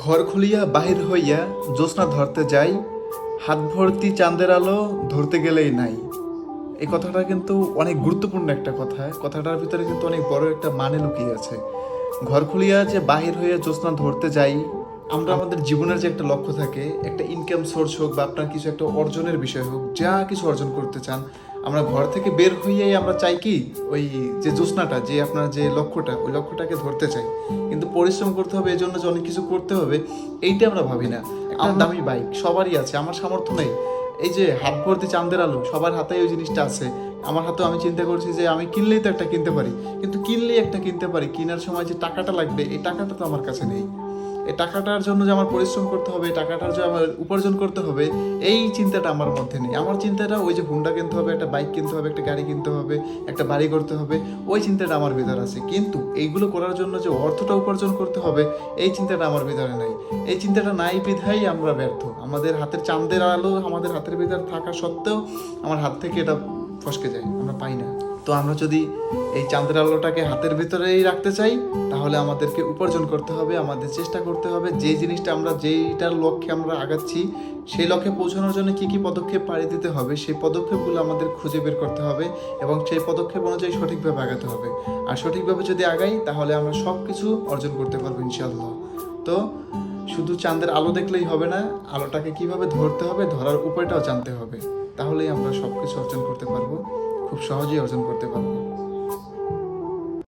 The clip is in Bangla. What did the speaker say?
ঘর খুলিয়া বাহির হইয়া জ্যোৎস্না ধরতে যাই, হাত ভর্তি চাঁদের আলো ধরতে গেলেই নাই। এই কথাটা কিন্তু অনেক গুরুত্বপূর্ণ একটা কথা। কথাটার ভিতরে কিন্তু অনেক বড় একটা মানে লুকিয়ে আছে। ঘর খুলিয়া যে বাহির হইয়া জ্যোৎস্না ধরতে যাই, আমরা আমাদের জীবনের যে একটা লক্ষ্য থাকে, একটা ইনকাম সোর্স হোক বা আপনার কিছু একটা অর্জনের বিষয় হোক, যা কিছু অর্জন করতে চান আমরা ঘর থেকে বের হইয়াই আমরা চাই কি ওই যে জ্যোৎস্নাটা যে আপনার যে লক্ষ্যটা ওই লক্ষ্যটাকে ধরতে চাই। কিন্তু পরিশ্রম করতে হবে এই জন্য যে অনেক কিছু করতে হবে এইটা আমরা ভাবি না। আমার দামি বাইক সবারই আছে আমার সামর্থ্য নেই। এই যে হাত ভর্তি চাঁদের আলো সবার হাতেই ওই জিনিসটা আছে। আমার হাতেও আমি চিন্তা করছি যে আমি কিনলেই তো একটা কিনতে পারি। কিন্তু কিনলেই একটা কিনতে পারি কেনার সময় যে টাকাটা লাগবে এই টাকাটা তো আমার কাছে নেই। এই টাকাটার জন্য যে আমার পরিশ্রম করতে হবে, টাকাটার যে আমার উপার্জন করতে হবে, এই চিন্তাটা আমার মধ্যে নেই। আমার চিন্তাটা ওই যে হুন্ডা কিনতে হবে, একটা বাইক কিনতে হবে, একটা গাড়ি কিনতে হবে, একটা বাড়ি করতে হবে, ওই চিন্তাটা আমার ভিতরে আছে। কিন্তু এইগুলো করার জন্য যে অর্থটা উপার্জন করতে হবে, এই চিন্তাটা আমার ভিতরে নাই। এই চিন্তাটা নাই বিধাই আমরা ব্যর্থ। আমাদের হাতের চাঁদের আলো আমাদের হাতের ভিতরে থাকা সত্ত্বেও আমার হাত থেকে এটা ফসকে যায়, আমরা পাই না। তো আমরা যদি এই চাঁদের আলোটাকে হাতের ভিতরেই রাখতে চাই, তাহলে আমাদেরকে উপার্জন করতে হবে, আমাদের চেষ্টা করতে হবে। যে জিনিসটা আমরা, যেইটার লক্ষ্যে আমরা আগাচ্ছি, সেই লক্ষ্যে পৌঁছানোর জন্য কি কি পদক্ষেপ পাড়ি দিতে হবে, সেই পদক্ষেপগুলো আমাদের খুঁজে বের করতে হবে এবং সেই পদক্ষেপ অনুযায়ী সঠিকভাবে আগাতে হবে। আর সঠিকভাবে যদি আগাই, তাহলে আমরা সব কিছু অর্জন করতে পারব ইনশাল্লাহ তো শুধু চাঁদের আলো দেখলেই হবে না, আলোটাকে কীভাবে ধরতে হবে, ধরার উপায়টাও জানতে হবে। তাহলেই আমরা সব কিছু অর্জন করতে পারব। খুব সহজেই অর্জন করতে পারব।